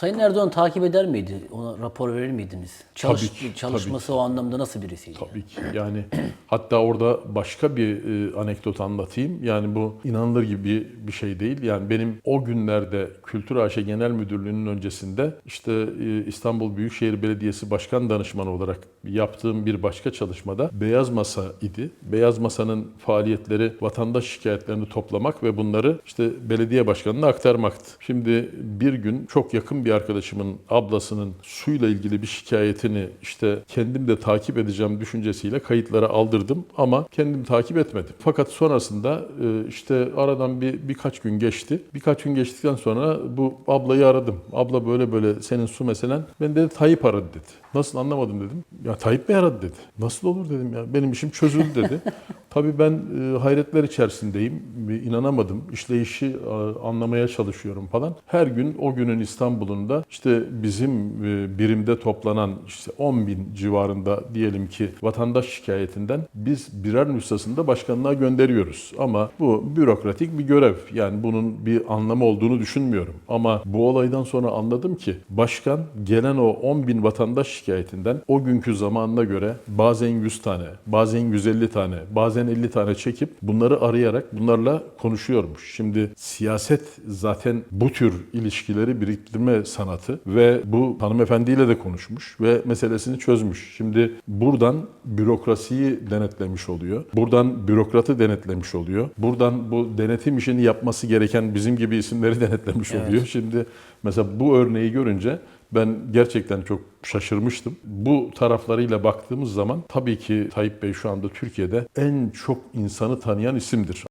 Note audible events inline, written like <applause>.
Sayın Erdoğan takip eder miydi? Ona rapor verir miydiniz? Çalış, Tabii ki, çalışması o anlamda nasıl birisiydi? Tabii ki. Yani <clears throat> hatta orada başka bir e, anekdot anlatayım. Yani bu inanılır gibi bir şey değil. Yani benim o günlerde Kültür AŞ Genel Müdürlüğü'nün öncesinde işte e, İstanbul Büyükşehir Belediyesi Başkan Danışmanı olarak yaptığım bir başka çalışmada Beyaz Masa idi. Beyaz Masa'nın faaliyetleri vatandaş şikayetlerini toplamak ve bunları işte belediye başkanına aktarmaktı. Şimdi bir gün çok yakın bir arkadaşımın ablasının suyla ilgili bir şikayetini işte kendim de takip edeceğim düşüncesiyle kayıtlara aldırdım ama kendim takip etmedim. Fakat sonrasında e, işte aradan bir birkaç gün geçti. Birkaç gün geçtikten sonra bu ablayı aradım. Abla böyle böyle senin su meselen. Ben dedi Tayyip aradı dedi. Nasıl anlamadım dedim. Ya Tayyip mi aradı dedi. Nasıl olur dedim ya. Benim işim çözüldü dedi. <laughs> Tabii ben e, hayretler içerisindeyim. Bir inanamadım. İşleyişi e, anlamaya çalışıyorum falan. Her gün o günün İstanbul'unda işte bizim e, birimde toplanan işte 10 bin civarında diyelim ki vatandaş şikayetinden biz birer nüshasını da başkanlığa gönderiyoruz. Ama bu bürokratik bir görev. Yani bunun bir anlamı olduğunu düşünmüyorum. Ama bu olaydan sonra anladım ki başkan gelen o 10 bin vatandaş şikayetinden o günkü zamanına göre bazen 100 tane, bazen 150 tane, bazen 50 tane çekip bunları arayarak bunlarla konuşuyormuş. Şimdi siyaset zaten bu tür ilişkileri biriktirme sanatı ve bu hanımefendiyle de konuşmuş ve meselesini çözmüş. Şimdi buradan bürokrasiyi denetlemiş oluyor. Buradan bürokratı denetlemiş oluyor. Buradan bu denetim işini yapması gereken bizim gibi isimleri <laughs> denetlemiş Evet. oluyor. Şimdi mesela bu örneği görünce ben gerçekten çok şaşırmıştım. Bu taraflarıyla baktığımız zaman tabii ki Tayyip Bey şu anda Türkiye'de en çok insanı tanıyan isimdir.